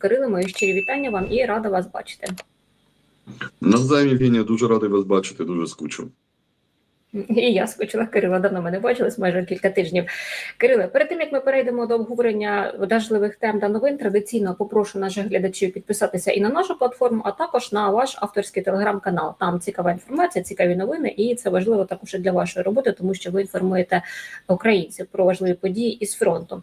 Кирило, мої щирі вітання вам і рада вас бачити. Навзаєм, Євгенія, дуже радий вас бачити, дуже скучив. І я скочила Кирила, давно ми не бачились, майже кілька тижнів. Кириле, перед тим як ми перейдемо до обговорення важливих тем та новин, традиційно попрошу наших глядачів підписатися і на нашу платформу, а також на ваш авторський телеграм-канал. Там цікава інформація, цікаві новини, і це важливо також для вашої роботи, тому що ви інформуєте українців про важливі події із фронту.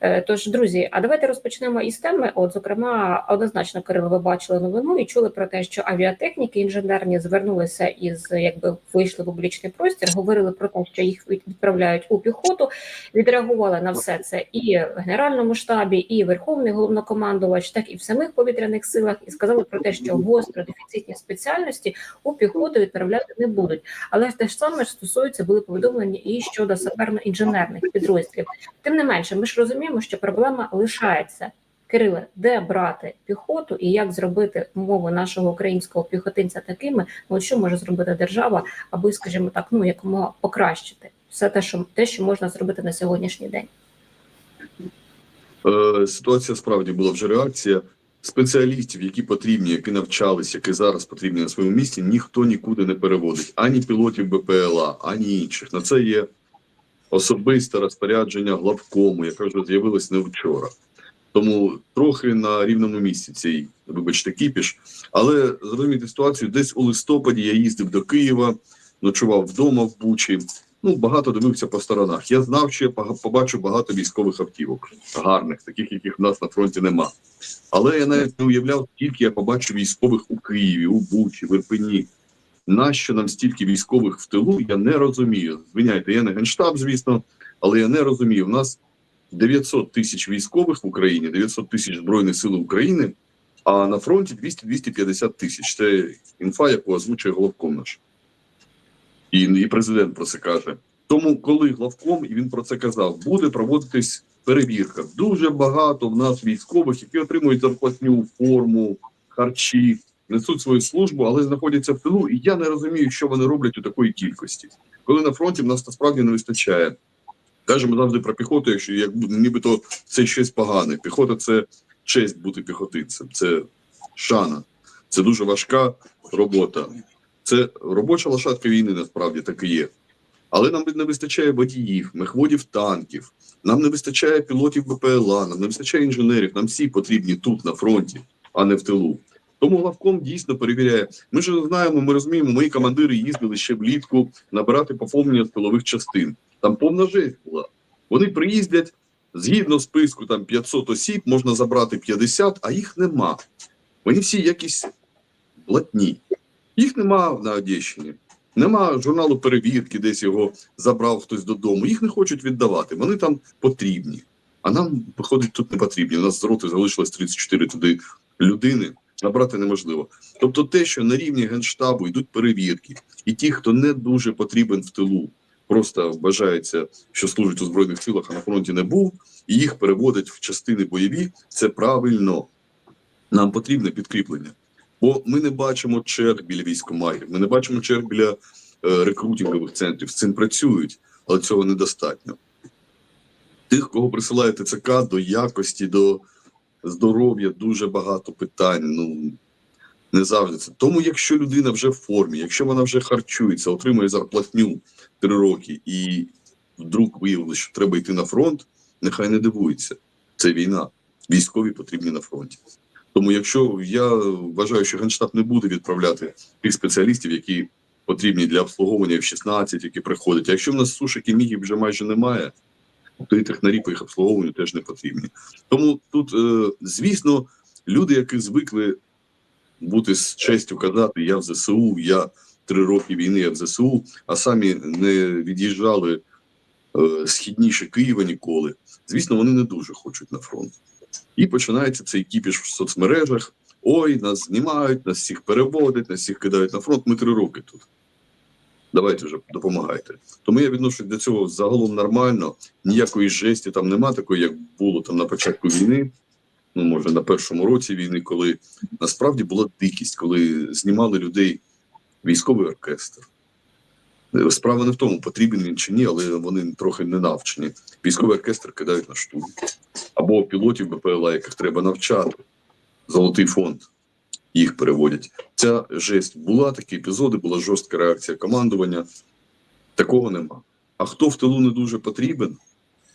Е, Тож, друзі, а давайте розпочнемо із теми. От, зокрема, однозначно, Кирило, ви бачили новину і чули про те, що авіатехніки інженерні звернулися із якби вийшли в публічний простір, говорили про те, що їх відправляють у піхоту. Відреагували на все це і в генеральному штабі, і верховний головнокомандувач, так і в самих повітряних силах, і сказали про те, що гостро дефіцитні спеціальності у піхоту відправляти не будуть. Але те ж саме стосується були повідомлені і щодо саперно-інженерних підрозділів. Тим не менше, ми ж розуміємо, що проблема лишається. Кириле, де брати піхоту і як зробити умови нашого українського піхотинця такими, ну що може зробити держава, аби, скажімо так, ну якомога покращити все те, що те, що можна зробити на сьогоднішній день. Е, ситуація справді була вже реакція. Спеціалістів, які потрібні, які навчались, які зараз потрібні на своєму місці, ніхто нікуди не переводить ані пілотів БПЛА, ані інших. На це є особисте розпорядження главкому, яке вже з'явилось не вчора. Тому трохи на рівному місці цей, вибачте, кіпіш. Але зрозуміти ситуацію, десь у листопаді я їздив до Києва, ночував вдома в Бучі. Ну, багато дивився по сторонах. Я знав, що я побачу багато військових автівок, гарних, таких, яких в нас на фронті нема. Але я навіть не уявляв, скільки я побачу військових у Києві, у Бучі, в Ірпені. Нащо нам стільки військових в тилу, я не розумію. Звиняйте, я не генштаб, звісно, але я не розумію. У нас 900 тисяч військових в Україні, 900 тисяч Збройних сил України, а на фронті 200-250 тисяч. Це інфа, яку озвучує головком наш. І, і президент про це каже. Тому, коли главком, і він про це казав, буде проводитись перевірка. Дуже багато в нас військових, які отримують зарплатню, форму, харчі, несуть свою службу, але знаходяться в тилу. І я не розумію, що вони роблять у такої кількості. Коли на фронті в нас насправді не вистачає. Кажемо завжди про піхоту, якщо як нібито це щось погане. Піхота це честь бути піхотинцем, це шана, це дуже важка робота. Це робоча лошадка війни, насправді так і є. Але нам не вистачає водіїв, мехводів танків, нам не вистачає пілотів БПЛА, нам не вистачає інженерів. Нам всі потрібні тут, на фронті, а не в тилу. Тому главком дійсно перевіряє. Ми ж знаємо, ми розуміємо, мої командири їздили ще влітку набирати поповнення тилових частин. Там повна жесть була. Вони приїздять згідно списку там 500 осіб, можна забрати 50, а їх нема. Вони всі якісь блатні. Їх нема на Одещині. Нема журналу перевірки, десь його забрав хтось додому. Їх не хочуть віддавати. Вони там потрібні. А нам, виходить, тут не потрібні. У нас з роти залишилось 34 туди людини. Набрати неможливо. Тобто, те, що на рівні генштабу йдуть перевірки, і ті, хто не дуже потрібен в тилу, просто вважається, що служить у збройних силах, а на фронті не був, і їх переводять в частини бойові. Це правильно. Нам потрібне підкріплення. Бо ми не бачимо черг біля військоматів, ми не бачимо черг біля е, рекрутингових центрів. З цим працюють, але цього недостатньо. Тих, кого присилає ТЦК до якості, до здоров'я, дуже багато питань. Ну не завжди це. Тому, якщо людина вже в формі, якщо вона вже харчується, отримує зарплатню три роки, і вдруг виявилося, що треба йти на фронт, нехай не дивується. Це війна. Військові потрібні на фронті. Тому, якщо я вважаю, що генштаб не буде відправляти тих спеціалістів, які потрібні для обслуговування F-16, які приходять. А якщо в нас сушок і мігів вже майже немає, то і технарі по їх обслуговуванню теж не потрібні. Тому тут, е, звісно, люди, які звикли бути з честю казати, я в ЗСУ, я три роки війни я в ЗСУ, а самі не від'їжджали е, східніше Києва ніколи. Звісно, вони не дуже хочуть на фронт. І починається цей кіпіш в соцмережах. Ой, нас знімають, нас всіх переводять, нас всіх кидають на фронт. Ми три роки тут. Давайте вже допомагайте. Тому я відношусь до цього загалом нормально. Ніякої жесті там нема такої, як було там на початку війни. Ну, може, на першому році війни, коли насправді була дикість, коли знімали людей військовий оркестр. Е, Справа не в тому, потрібен він чи ні, але вони трохи не навчені. Військовий оркестр кидають на штурм. Або пілотів БПЛА, яких треба навчати. Золотий фонд їх переводять. Ця жесть була, такі епізоди, була жорстка реакція командування. Такого нема. А хто в тилу не дуже потрібен,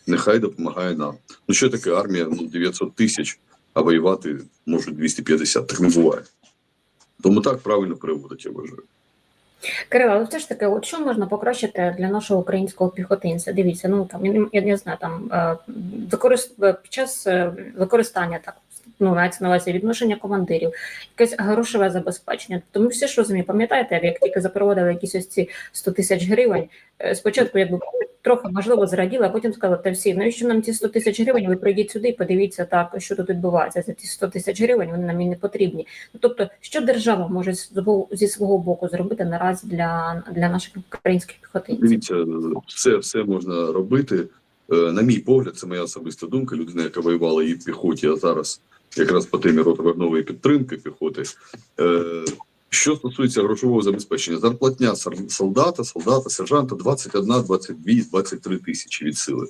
нехай допомагає нам. Ну що таке армія? Ну 900 тисяч, а воювати можуть 250. Так не буває. Тому так правильно приводить. я вважаю. Кирило, але все ж таки, от що можна покращити для нашого українського піхотинця? Дивіться, ну там я, не- знаю, там е, використ... під час е, використання так. Ну, мається на увазі відношення командирів, якесь грошове забезпечення. Тому всі ж розуміють, пам'ятаєте, як тільки запровадили якісь ось ці 100 тисяч гривень, е, спочатку якби трохи можливо зраділи, а потім сказали, та всі, навіщо нам ці 100 тисяч гривень? Ви прийдіть сюди і подивіться так, що тут відбувається. За ці 100 тисяч гривень вони нам і не потрібні. Ну, тобто, що держава може зі свого боку зробити наразі для, для наших українських піхотинців? Дивіться, все, все можна робити. Е, На мій погляд, це моя особиста думка. Людина, яка воювала і в піхоті, а зараз якраз по темі роторовної підтримки піхоти. Е, Що стосується грошового забезпечення, зарплатня солдата, солдата, сержанта 21, 22, 23 тисячі від сили.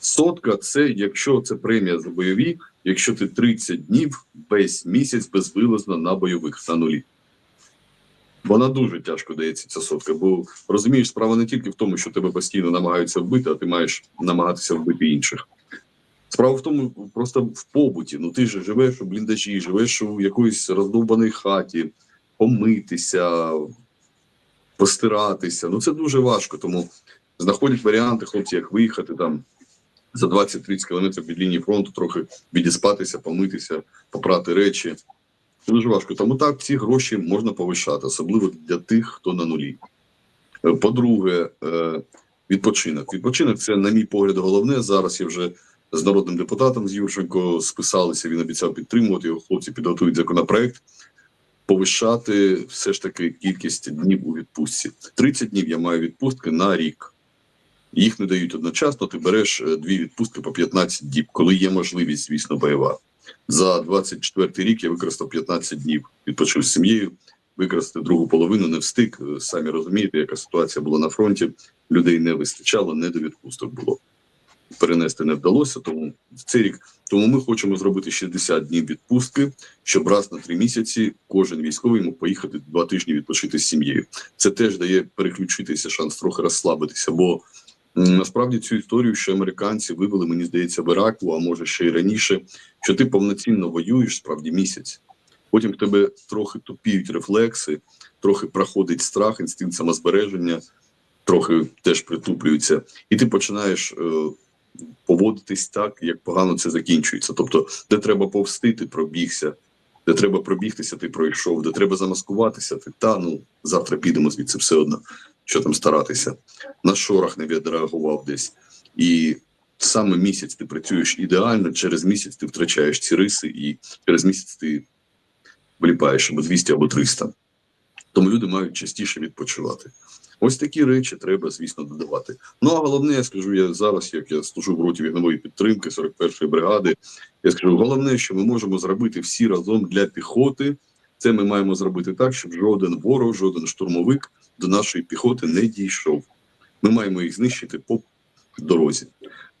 Сотка це якщо це премія за бойові, якщо ти 30 днів весь місяць безвилазно на бойових на нулі. Вона дуже тяжко дається ця сотка, бо розумієш, справа не тільки в тому, що тебе постійно намагаються вбити, а ти маєш намагатися вбити інших. Справа в тому, просто в побуті. Ну ти ж живеш у бліндажі, живеш у якоїсь роздовбаній хаті, помитися, постиратися. Ну це дуже важко. Тому знаходять варіанти, хлопці, як виїхати там за 20-30 кілометрів від лінії фронту, трохи відіспатися, помитися, попрати речі. Це дуже важко. Тому так ці гроші можна повишати, особливо для тих, хто на нулі. Е, По-друге, е, відпочинок. Відпочинок це, на мій погляд, головне. Зараз я вже з народним депутатом з Юрченко списалися. Він обіцяв підтримувати його. Хлопці підготують законопроект. Повишати все ж таки кількість днів у відпустці. 30 днів я маю відпустки на рік. Їх не дають одночасно. Ти береш е, дві відпустки по 15 діб, коли є можливість, звісно, бойова. За 24 рік я використав 15 днів. Відпочив з сім'єю. Використати другу половину не встиг. Е, Самі розумієте, яка ситуація була на фронті. Людей не вистачало, не до відпусток було. Перенести не вдалося, тому в цей рік. Тому ми хочемо зробити 60 днів відпустки, щоб раз на три місяці кожен військовий мог поїхати два тижні відпочити з сім'єю. Це теж дає переключитися, шанс трохи розслабитися. Бо насправді цю історію, що американці вивели, мені здається, в Іраку, а може ще й раніше, що ти повноцінно воюєш справді місяць. Потім в тебе трохи тупіють рефлекси, трохи проходить страх, інстинкт самозбереження, трохи теж притуплюється, і ти починаєш е, поводитись так, як погано це закінчується. Тобто, де треба повсти, ти пробігся, де треба пробігтися, ти пройшов, де треба замаскуватися, ти та ну завтра підемо звідси все одно, що там старатися. На шорах не відреагував десь. І саме місяць ти працюєш ідеально, через місяць ти втрачаєш ці риси, і через місяць ти вліпаєш або 200, або 300. Тому люди мають частіше відпочивати. Ось такі речі треба, звісно, додавати. Ну а головне, я скажу я зараз, як я служу в роті вігнової підтримки 41-ї бригади. Я скажу, головне, що ми можемо зробити всі разом для піхоти. Це ми маємо зробити так, щоб жоден ворог, жоден штурмовик до нашої піхоти не дійшов. Ми маємо їх знищити по дорозі.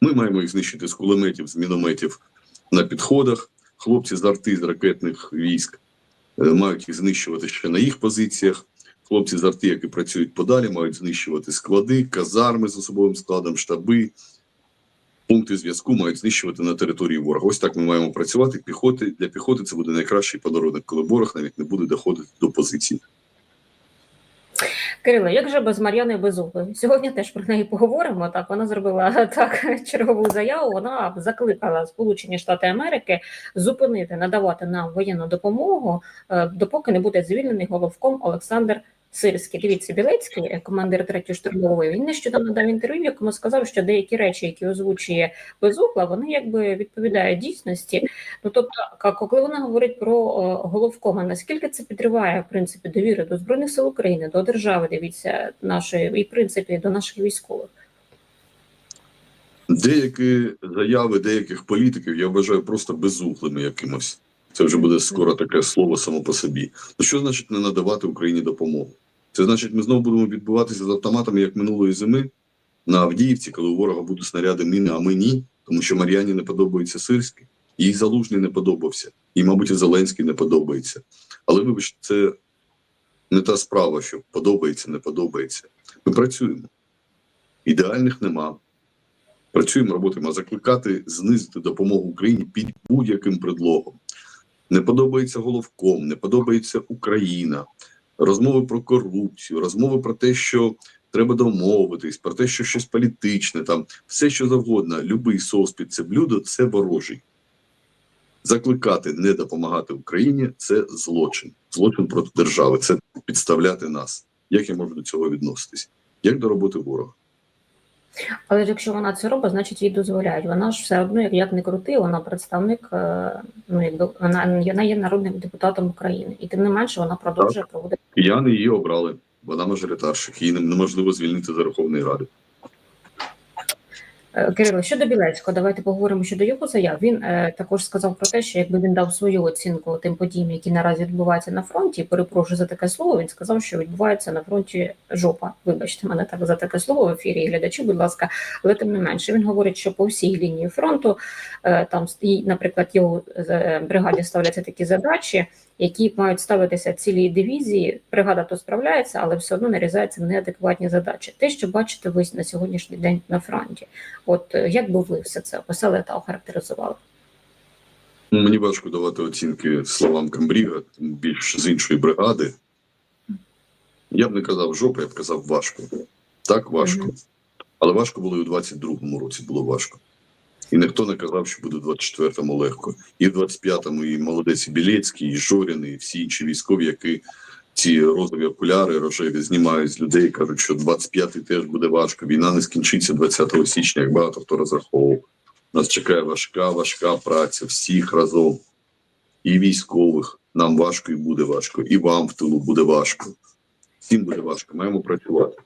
Ми маємо їх знищити з кулеметів, з мінометів на підходах. Хлопці з арти, з ракетних військ е, мають їх знищувати ще на їх позиціях. Хлопці з арти, які працюють подалі, мають знищувати склади, казарми з особовим складом, штаби, пункти зв'язку мають знищувати на території ворога. Ось так ми маємо працювати. Піхоти для піхоти це буде найкращий подарунок, коли ворог навіть не буде доходити до позиції. Кирило, як же без Мар'яни Безуби? Сьогодні теж про неї поговоримо. Так, вона зробила так чергову заяву. Вона закликала Сполучені Штати Америки зупинити надавати нам воєнну допомогу, е, допоки не буде звільнений головком Олександр Сирський. Дивіться, Білецький, е, командир третьої штурмової, він нещодавно дав інтерв'ю, в якому сказав, що деякі речі, які озвучує Безугла, вони якби відповідають дійсності. Ну тобто, коли вона говорить про е, головкома, наскільки це підриває в принципі довіри до збройних сил України, до держави, дивіться нашої і в принципі до наших військових. Деякі заяви деяких політиків я вважаю просто безухлими якимось. Це вже буде скоро таке слово само по собі. Ну що значить не надавати Україні допомогу? Це значить, ми знову будемо відбуватися з автоматами, як минулої зими на Авдіївці, коли у ворога будуть снаряди міни, а ми ні, тому що Мар'яні не подобається Сирський. Їй Залужний не подобався, і, мабуть, Зеленський не подобається. Але вибачте, це не та справа, що подобається, не подобається. Ми працюємо. Ідеальних нема. Працюємо, роботимо, а закликати знизити допомогу Україні під будь-яким предлогом. Не подобається головком, не подобається Україна, розмови про корупцію, розмови про те, що треба домовитись, про те, що щось політичне, там все що завгодно, любий соус це блюдо це ворожий. Закликати не допомагати Україні це злочин, злочин проти держави, це підставляти нас. Як я можу до цього відноситись? Як до роботи ворога? Але ж якщо вона це робить, значить їй дозволяють. Вона ж все одно, як, як не крути, вона представник, е, ну якби вона, вона є народним депутатом України, і тим не менше вона продовжує проводити. Кияни її обрали. Вона мажоритарщик, її неможливо звільнити з Верховної Ради. Е, Кирило, щодо Білецького, давайте поговоримо щодо його заяв. Він е, також сказав про те, що якби він дав свою оцінку тим подіям, які наразі відбуваються на фронті. Перепрошую за таке слово. Він сказав, що відбувається на фронті жопа. Вибачте мене так за таке слово в ефірі. Глядачі, будь ласка, але тим не менше він говорить, що по всій лінії фронту е, там наприклад, його е, бригаді ставляться такі задачі, які мають ставитися цілій дивізії. Бригада то справляється, але все одно нарізаються неадекватні задачі. Те, що бачите ви на сьогоднішній день на фронті. От е, як би ви все це описали та охарактеризували? Мені важко давати оцінки словам Камбріга, тим більш з іншої бригади. Я б не казав жопа, я б казав важко. Так, важко. Мгм. Але важко було і у 22-му році було важко. І ніхто не казав, що буде у 24-му легко. І в 25-му і молодець і Білецький, і Жорін, і всі інші військові, які ці розові окуляри рожеві знімають з людей, кажуть, що 25-й теж буде важко. Війна не скінчиться 20 січня, як багато хто розраховував. Нас чекає важка, важка праця всіх разом. І військових. Нам важко і буде важко. І вам в тилу буде важко. Всім буде важко. Маємо працювати.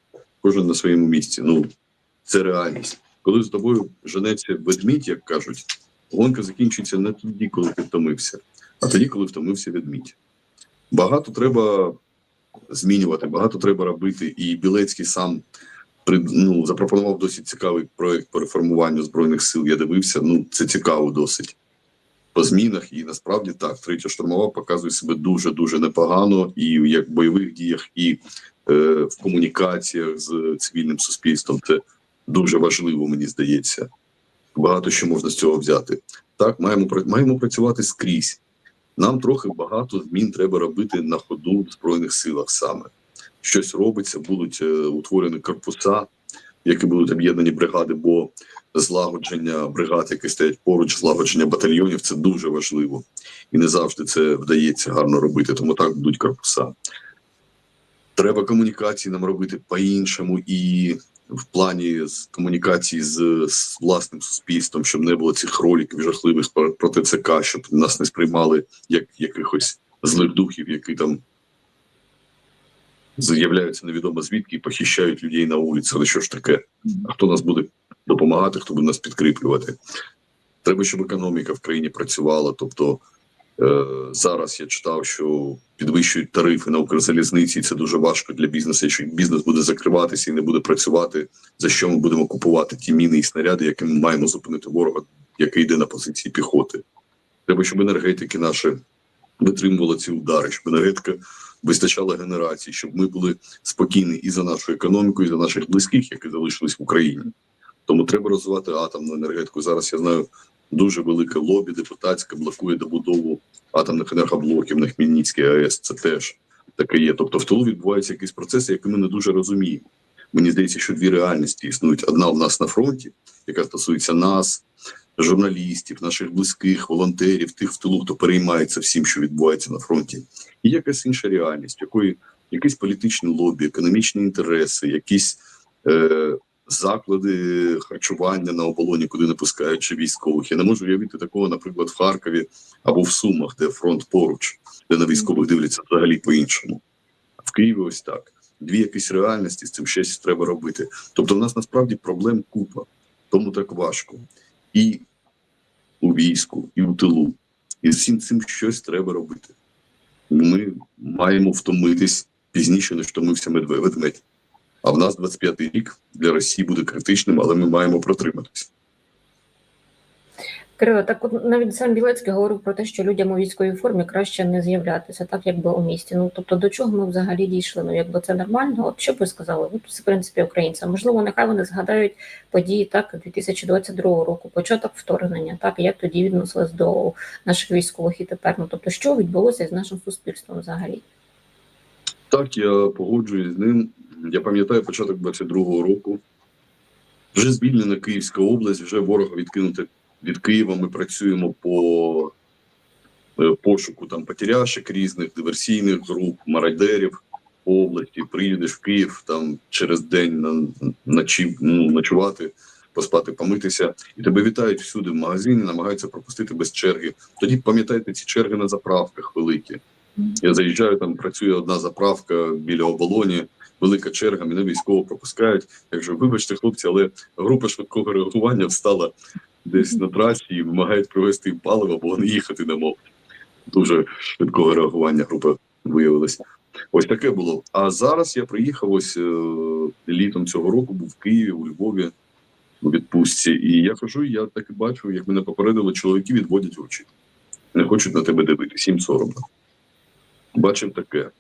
Кожен на своєму місці. Ну, це реальність. Коли з тобою женеться ведмідь, як кажуть, гонка закінчується не тоді, коли ти втомився, а тоді, коли втомився ведмідь. Багато треба змінювати, багато треба робити. І Білецький сам ну, запропонував досить цікавий проект по реформуванню збройних сил. Я дивився. Ну це цікаво досить по змінах. І насправді так, третя штурмова показує себе дуже дуже непогано і як в бойових діях, і е, в комунікаціях з цивільним суспільством. Це дуже важливо, мені здається. Багато що можна з цього взяти. Так, маємо маємо працювати скрізь. Нам трохи багато змін треба робити на ходу в збройних силах саме. Щось робиться, будуть е, утворені корпуса, які будуть об'єднані бригади, бо злагодження бригад, які стоять поруч, злагодження батальйонів це дуже важливо. І не завжди це вдається гарно робити, тому так будуть корпуса. Треба комунікації нам робити по-іншому і в плані з комунікації з, з власним суспільством, щоб не було цих роликів жахливих про, про ТЦК, щоб нас не сприймали як якихось злих духів, які там з'являються невідомо звідки і похищають людей на вулиці. Але що ж таке? А хто нас буде допомагати, хто буде нас підкріплювати? Треба, щоб економіка в країні працювала. Тобто зараз я читав, що підвищують тарифи на Укрзалізниці, і це дуже важко для бізнесу. Якщо бізнес буде закриватися і не буде працювати, за що ми будемо купувати ті міни і снаряди, якими ми маємо зупинити ворога, який йде на позиції піхоти. Треба, щоб енергетики наші витримували ці удари, щоб енергетика вистачала генерації, щоб ми були спокійні і за нашу економіку, і за наших близьких, які залишились в Україні. Тому треба розвивати атомну енергетику. Зараз я знаю, дуже велике лобі депутатське блокує добудову атомних енергоблоків на Хмельницькій АЕС. Це теж таке є. Тобто в тилу відбуваються якісь процеси, які ми не дуже розуміємо. Мені здається, що дві реальності існують: одна у нас на фронті, яка стосується нас, журналістів, наших близьких, волонтерів, тих в тилу, хто переймається всім, що відбувається на фронті, і якась інша реальність, якої якісь політичні лобі, економічні інтереси, якісь е, заклади харчування на оболоні, куди не пускають військових. Я не можу уявити такого, наприклад, в Харкові або в Сумах, де фронт поруч, де на військових дивляться взагалі по-іншому. В Києві ось так. Дві якісь реальності з цим щось треба робити. Тобто, в нас насправді проблем купа, тому так важко. І у війську, і у тилу. І з цим щось треба робити. Ми маємо втомитись пізніше, ніж втомився медве- ведмедь. А в нас 25-й рік для Росії буде критичним, але ми маємо протриматися. Кирило, так от навіть сам Білецький говорив про те, що людям у військовій формі краще не з'являтися, так якби у місті. Ну тобто до чого ми взагалі дійшли? Ну якби це нормально? От що б ви сказали? От в принципі українцям. Можливо, нехай вони згадають події так 2022 року, початок вторгнення, так як тоді відносились до наших військових і тепер. Ну тобто, що відбулося з нашим суспільством взагалі? Так, я погоджуюсь з ним. Я пам'ятаю початок 22-го року. Вже звільнена Київська область, вже ворога відкинути від Києва. Ми працюємо по е, пошуку там потеряшек різних диверсійних груп, мародерів по області. Приїдеш в Київ там через день на, ночі, ну, ночувати, поспати, помитися, і тебе вітають всюди в магазині, намагаються пропустити без черги. Тоді пам'ятайте ці черги на заправках великі. Я заїжджаю, там працює одна заправка біля оболоні, велика черга, мене військово пропускають. Я кажу, вибачте, хлопці, але група швидкого реагування встала десь на трасі і вимагають привезти їм паливо, бо вони їхати не можуть. Дуже швидкого реагування група виявилась. Ось таке було. А зараз я приїхав ось е, літом цього року, був в Києві, у Львові у відпустці. І я кажу, я так і бачу, як мене попередили, чоловіки відводять очі. Не хочуть на тебе дивитись, їм соромно. Бачив таке.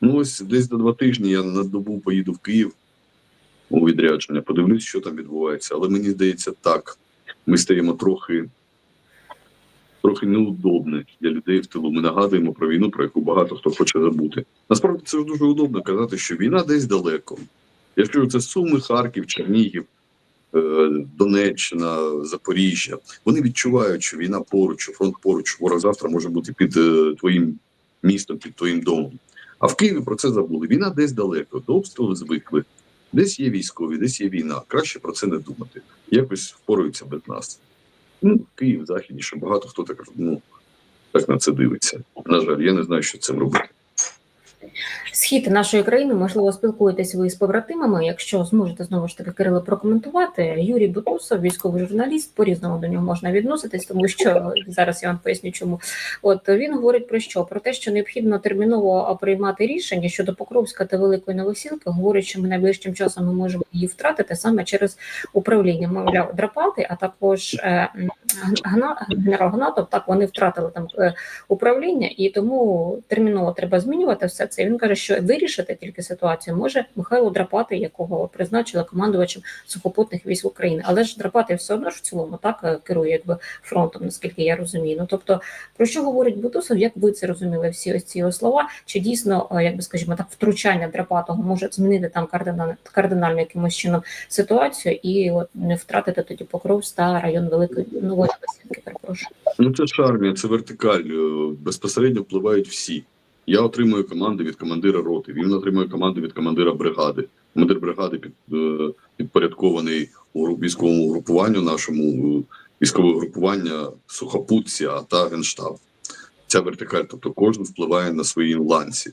Ну, ось десь до два тижні я на добу поїду в Київ у відрядження, подивлюсь, що там відбувається. Але мені здається, так. Ми стаємо трохи, трохи неудобні для людей в тилу. Ми нагадуємо про війну, про яку багато хто хоче забути. Насправді це ж дуже удобно казати, що війна десь далеко. Я ж це Суми, Харків, Чернігів, е, Донеччина, Запоріжжя. Вони відчувають, що війна поруч, фронт поруч, ворог завтра може бути під е, твоїм містом, під твоїм домом. А в Києві про це забули. Війна десь далеко, до обстрілу звикли. Десь є військові, десь є війна. Краще про це не думати. Якось впораються без нас. Ну, Київ західніше, багато хто так ну, так на це дивиться. На жаль, я не знаю, що цим робити. Схід нашої країни, можливо, спілкуєтесь ви з побратимами. Якщо зможете знову ж таки Кирило прокоментувати, Юрій Бутусов, військовий журналіст, по-різному до нього можна відноситись, тому що зараз я вам поясню, чому. От він говорить про що? Про те, що необхідно терміново приймати рішення щодо Покровська та Великої Новосілки. Говорить, що ми найближчим часом ми можемо її втратити саме через управління. Мовляв, драпати, а також е, генерал Гнатов, так вони втратили там е, управління, і тому терміново треба змінювати все це. І Він каже, що вирішити тільки ситуацію може Михайло Драпати, якого призначили командувачем сухопутних військ України. Але ж Драпати все одно ж в цілому так е, керує якби фронтом, наскільки я розумію. Ну тобто, про що говорить Бутусов? Як ви це розуміли? Всі ось ці його слова? Чи дійсно, е, якби скажімо так, втручання Драпатого може змінити там кардинально, кардинально якимось чином ситуацію і от не втратити тоді Покровськ та район Великої Нової Васильки? Перепрошую. Ну це ж армія, це вертикаль. е, Безпосередньо впливають всі. Я отримую команди від командира роти. Він отримує команди від командира бригади. Командир бригади під, е, підпорядкований у військовому групуванню нашому е, військове групування сухопутці, а та генштаб. Ця вертикаль, тобто кожен впливає на своїй ланці.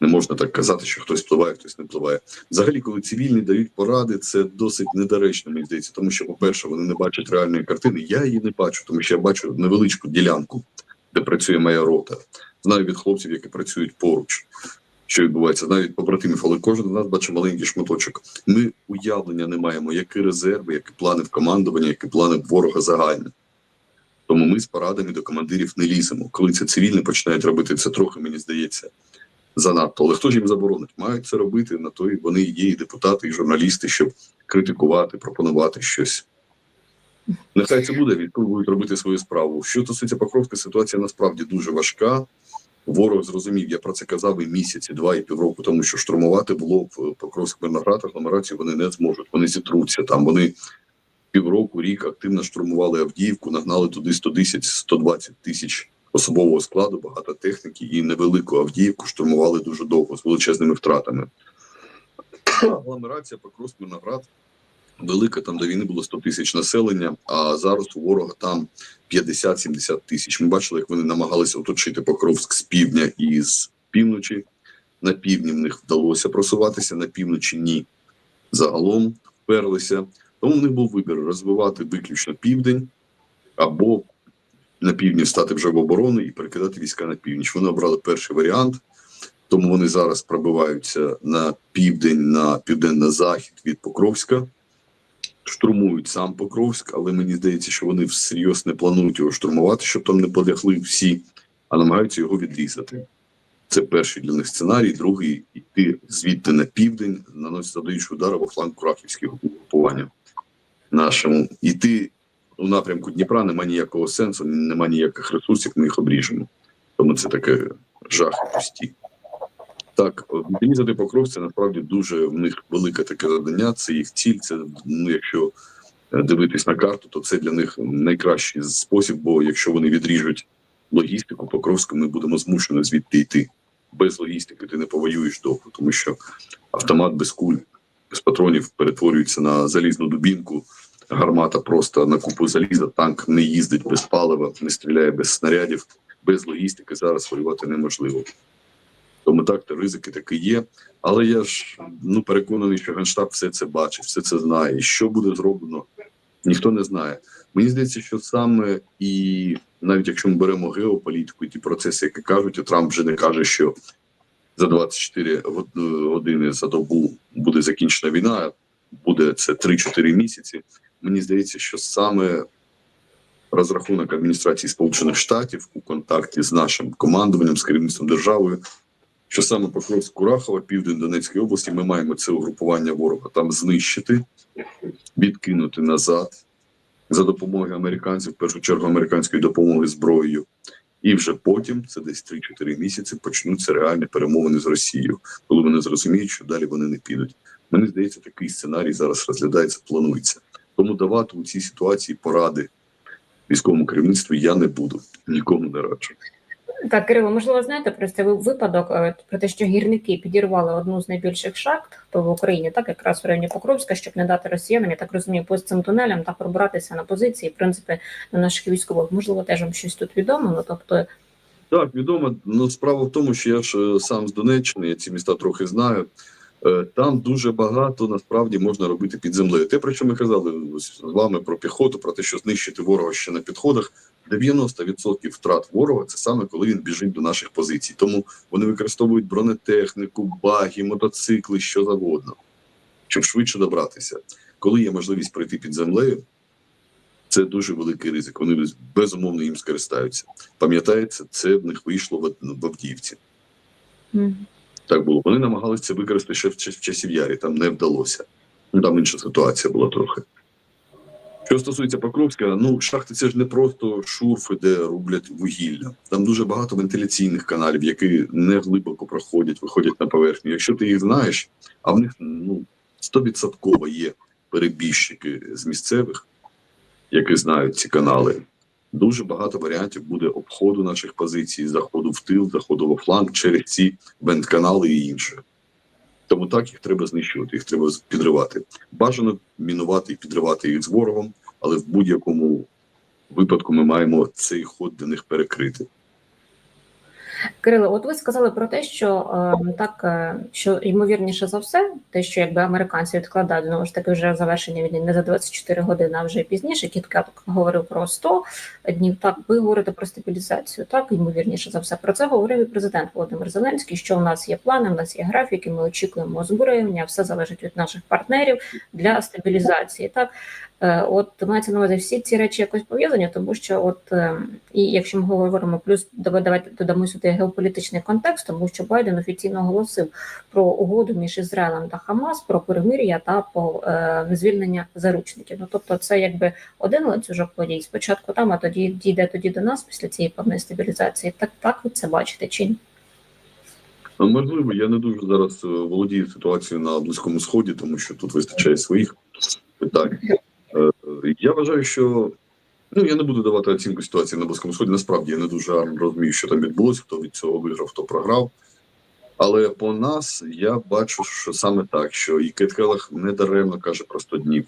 Не можна так казати, що хтось впливає, хтось не впливає. Взагалі, коли цивільні дають поради, це досить недоречно, мені здається, тому що, по-перше, вони не бачать реальної картини. Я її не бачу, тому що я бачу невеличку ділянку, де працює моя рота. Знаю від хлопців, які працюють поруч, що відбувається, від побратимів, але кожен з нас бачить маленький шматочок. Ми уявлення не маємо, які резерви, які плани в командування, які плани ворога загальні. Тому ми з порадами до командирів не ліземо. Коли це цивільні починають робити це трохи, мені здається, занадто. Але хто ж їм заборонить? Мають це робити на то, і вони є і депутати, і журналісти, щоб критикувати, пропонувати щось. Нехай це буде, військові будуть робити свою справу. Що стосується Покровська, ситуація насправді дуже важка. Ворог зрозумів, я про це казав і місяці, два і півроку тому, що штурмувати було в Покровськ Мирноград, агломерацію вони не зможуть. Вони зітруться там. Вони півроку, рік активно штурмували Авдіївку, нагнали туди 110-120 тисяч особового складу, багато техніки і невелику Авдіївку штурмували дуже довго з величезними втратами. Агломерація Покровськ Мирноград велика, там до війни було 100 тисяч населення, а зараз у ворога там 50-70 тисяч. Ми бачили, як вони намагалися оточити Покровськ з півдня і з півночі. На півдні в них вдалося просуватися, на півночі ні. Загалом вперлися. Тому в них був вибір розвивати виключно південь або на півдні стати вже в оборону і перекидати війська на північ. Вони обрали перший варіант, тому вони зараз пробиваються на південь, на південно-захід від Покровська штурмують сам Покровськ, але мені здається, що вони всерйоз не планують його штурмувати, щоб там не полягли всі, а намагаються його відрізати. Це перший для них сценарій. Другий йти звідти на південь, наносить задаючи удари во фланг Курахівського угрупування нашому. Іти у напрямку Дніпра немає ніякого сенсу, немає ніяких ресурсів, ми їх обріжемо. Тому це таке жах і пусті. Так, відрізати покров це насправді дуже в них велике таке завдання. Це їх ціль. Це ну, якщо е, дивитись на карту, то це для них найкращий спосіб. Бо якщо вони відріжуть логістику Покровську, ми будемо змушені звідти йти. Без логістики ти не повоюєш довго, тому що автомат без куль, без патронів перетворюється на залізну дубінку. Гармата просто на купу заліза, танк не їздить без палива, не стріляє без снарядів, без логістики зараз воювати неможливо. Тому так, то ризики таки є. Але я ж ну переконаний, що Генштаб все це бачить, все це знає. І що буде зроблено, ніхто не знає. Мені здається, що саме і навіть якщо ми беремо геополітику і ті процеси, які кажуть, і Трамп вже не каже, що за 24 години за добу буде закінчена війна, буде це 3-4 місяці. Мені здається, що саме розрахунок адміністрації Сполучених Штатів у контакті з нашим командуванням, з керівництвом державою, що саме Покровськ Курахова, південь Донецької області, ми маємо це угрупування ворога там знищити, відкинути назад за допомогою американців, в першу чергу американської допомоги зброєю. І вже потім, це десь 3-4 місяці, почнуться реальні перемовини з Росією, коли вони зрозуміють, що далі вони не підуть. Мені здається, такий сценарій зараз розглядається, планується. Тому давати у цій ситуації поради військовому керівництву я не буду, нікому не раджу. Так, Кирило, можливо, знаєте про цей випадок е, про те, що гірники підірвали одну з найбільших шахт в Україні, так якраз в районі Покровська, щоб не дати росіянам, я так розумію, по цим тунелям та пробратися на позиції, в принципі, на наших військових. Можливо, теж вам щось тут відомо. Ну тобто, Так, відомо. Ну, справа в тому, що я ж е, сам з Донеччини, я ці міста трохи знаю. Е, Там дуже багато насправді можна робити під землею. Те, про що ми казали з вами про піхоту, про те, що знищити ворога ще на підходах. 90% втрат ворога це саме коли він біжить до наших позицій. Тому вони використовують бронетехніку, баги, мотоцикли, що завгодно, щоб швидше добратися. Коли є можливість пройти під землею, це дуже великий ризик. Вони безумовно їм скористаються. Пам'ятаєте, це в них вийшло в Авдіївці. м, Так було. Вони намагалися це використати ще в, час- в часів Ярі, там не вдалося. Там інша ситуація була трохи. Що стосується Покровська, ну шахти це ж не просто шурфи, де рублять вугілля. Там дуже багато вентиляційних каналів, які не глибоко проходять, виходять на поверхню. Якщо ти їх знаєш, а в них ну стовідсотково є перебіжчики з місцевих, які знають ці канали. Дуже багато варіантів буде обходу наших позицій, заходу в тил, заходу во фланг через ці вентканали і інше. Тому так їх треба знищувати, їх треба підривати. Бажано мінувати і підривати їх з ворогом, але в будь-якому випадку ми маємо цей ход для них перекрити. Кирило, от ви сказали про те, що е, так е, що ймовірніше за все, те, що якби американці відкладають знову ж таки вже завершення війни не за 24 години, а вже пізніше. Кітка говорив про 100 днів. Так, ви говорите про стабілізацію. Так, ймовірніше за все. Про це говорив і президент Володимир Зеленський. Що у нас є плани, у нас є графіки. Ми очікуємо озброєння, все залежить від наших партнерів для стабілізації. Так. Е, От мається на увазі всі ці речі якось пов'язані, тому що, от е, і якщо ми говоримо плюс, давай- давайте додамо сюди геополітичний контекст, тому що Байден офіційно оголосив про угоду між Ізраїлем та Хамас про перемир'я та по е, звільнення заручників. Ну тобто, це якби один ланцюжок подій. Спочатку там, а тоді дійде тоді до нас після цієї певної стабілізації. Так так ви це бачите чи ні? Можливо, я не дуже зараз володію ситуацією на Близькому Сході, тому що тут вистачає своїх питань. Е, Я вважаю, що ну я не буду давати оцінку ситуації на Близькому Сході. Насправді я не дуже розумію, що там відбулося, хто від цього виграв, хто програв. Але по нас я бачу, що саме так, що і Келлах не даремно каже про 100 днів.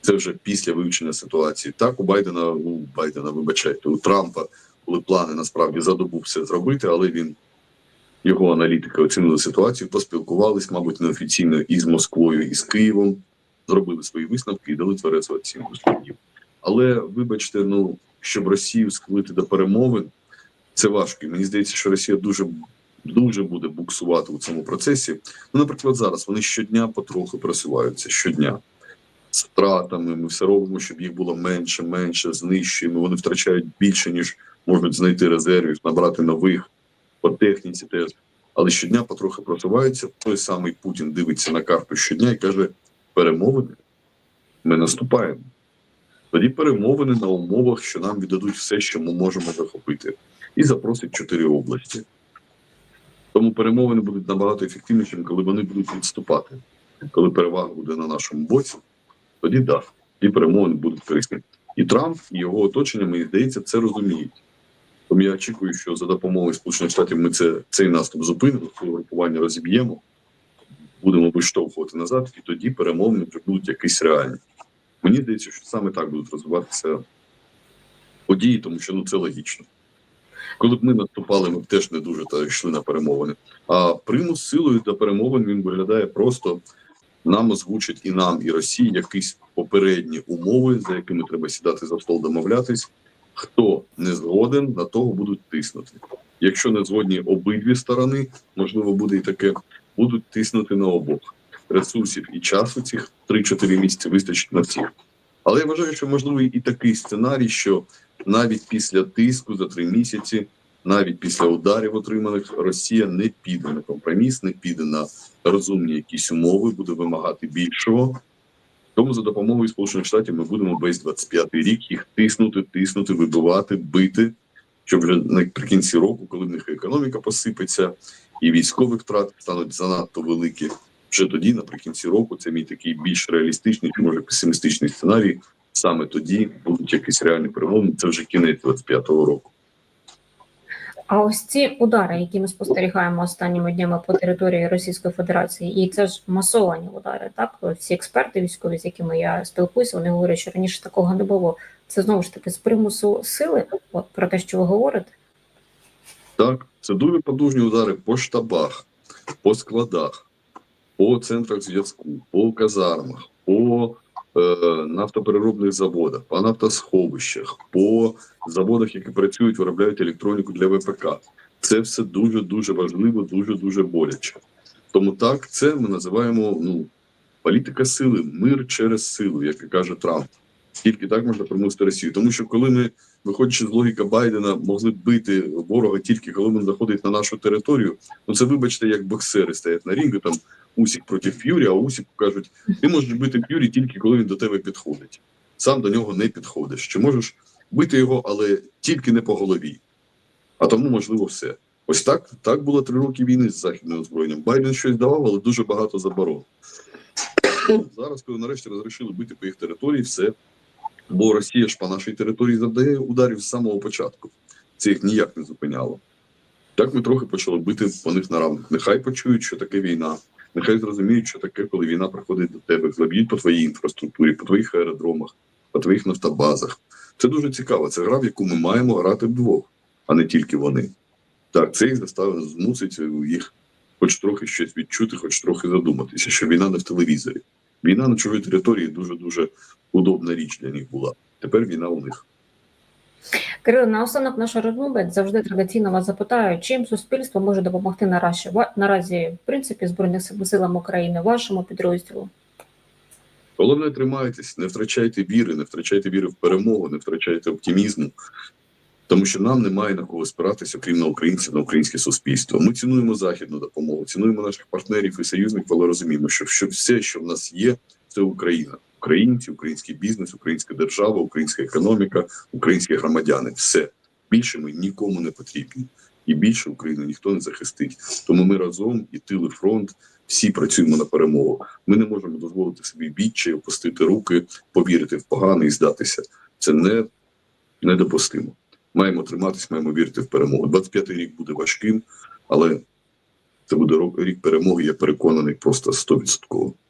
Це вже після вивчення ситуації. Так, у Байдена, у Байдена, вибачайте, у Трампа були плани насправді за добу все зробити, але він його аналітики оцінили ситуацію, поспілкувались, мабуть, неофіційно і з Москвою, і з Києвом, зробили свої висновки і дали тверезу оцінку суддів. Але вибачте, ну щоб Росію схилити до перемовин, це важко. І мені здається, що Росія дуже дуже буде буксувати у цьому процесі. Ну, наприклад, зараз вони щодня потроху просуваються щодня. з втратами. Ми все робимо, щоб їх було менше, менше, знищуємо. Вони втрачають більше, ніж можуть знайти резервів, набрати нових по техніці теж. Але щодня потрохи просуваються. Той самий Путін дивиться на карту щодня і каже: перемовини ми наступаємо. Тоді перемовини на умовах, що нам віддадуть все, що ми можемо захопити, і запросить чотири області. Тому перемовини будуть набагато ефективнішими, коли вони будуть відступати. Коли перевага буде на нашому боці, тоді да, і перемовини будуть корисні. І Трамп, і його оточення, мені здається, це розуміють. Тому я очікую, що за допомогою Сполучених Штатів ми це, цей наступ зупинимо, це групування розіб'ємо, будемо виштовхувати назад, і тоді перемовини вже будуть якісь реальні. Мені здається, що саме так будуть розвиватися події, тому що ну це логічно. Коли б ми наступали, ми б теж не дуже та йшли на перемовини. А примус силою до перемовин він виглядає просто нам озвучать і нам, і Росії якісь попередні умови, за якими треба сідати за стол, домовлятись. Хто не згоден, на того будуть тиснути. Якщо не згодні обидві сторони, можливо, буде і таке, будуть тиснути на обох. Ресурсів і часу цих 3-4 місяці вистачить на всіх. Але я вважаю, що можливий і такий сценарій, що навіть після тиску за три місяці, навіть після ударів отриманих, Росія не піде на компроміс, не піде на розумні якісь умови, буде вимагати більшого. Тому за допомогою Сполучених Штатів ми будемо весь 25-й рік їх тиснути, тиснути, вибивати, бити, щоб вже наприкінці року, коли в них економіка посипеться, і військові втрати стануть занадто великі. Вже тоді, наприкінці року, це мій такий більш реалістичний, чи може песимістичний сценарій. Саме тоді будуть якісь реальні перемовини. Це вже кінець 25-го року. А ось ці удари, які ми спостерігаємо останніми днями по території Російської Федерації, і це ж масовані удари. Так всі експерти військові, з якими я спілкуюся, вони говорять, що раніше такого не було. Це знову ж таки з примусу сили, про те, що ви говорите. Так, це дуже потужні удари по штабах, по складах, по центрах зв'язку, по казармах, по е, нафтопереробних заводах, по нафтосховищах, по заводах, які працюють, виробляють електроніку для ВПК. Це все дуже дуже важливо, дуже дуже боляче. Тому так, це ми називаємо ну, політика сили, мир через силу, як і каже Трамп. Тільки так можна примусити Росію. Тому що коли ми, виходячи з логіки Байдена, могли бити ворога тільки коли він заходить на нашу територію, ну це вибачте, як боксери стоять на рінгу, там Усік проти Ф'юрі, а Усік кажуть, ти можеш бити Ф'юрі тільки коли він до тебе підходить. Сам до нього не підходиш. Чи можеш бити його, але тільки не по голові. А тому можливо все. Ось так так було три роки війни з західним озброєнням. Байден щось давав, але дуже багато заборон. Зараз, коли нарешті розрішили бити по їх території, все. Бо Росія ж по нашій території завдає ударів з самого початку. Це їх ніяк не зупиняло. Так ми трохи почали бити по них на равних. Нехай почують, що таке війна. Нехай зрозуміють, що таке, коли війна приходить до тебе, заб'ють по твоїй інфраструктурі, по твоїх аеродромах, по твоїх нафтобазах. Це дуже цікаво. Це гра, в яку ми маємо грати вдвох, а не тільки вони. Так, це їх заставить змусить їх хоч трохи щось відчути, хоч трохи задуматися, що війна не в телевізорі. Війна на чужій території дуже дуже удобна річ для них була. Тепер війна у них. Кирило, наостанок нашої розмови завжди традиційно вас запитаю, чим суспільство може допомогти наразі, наразі в принципі Збройним силам України, вашому підрозділу. Головне, тримайтесь, не втрачайте віри, не втрачайте віри в перемогу, не втрачайте оптимізму, тому що нам немає на кого спиратися, окрім на українців, на українське суспільство. Ми цінуємо західну допомогу, цінуємо наших партнерів і союзників, але розуміємо, що, що все, що в нас є, це Україна. Українці, український бізнес, українська держава, українська економіка, українські громадяни. Все більше ми нікому не потрібні, і більше Україну ніхто не захистить. Тому ми разом і тили фронт. Всі працюємо на перемогу. Ми не можемо дозволити собі відчай, опустити руки, повірити в погане і здатися. Це не недопустимо. Маємо триматись, маємо вірити в перемогу. 25-й рік буде важким, але це буде рік перемоги. Я переконаний просто 100%.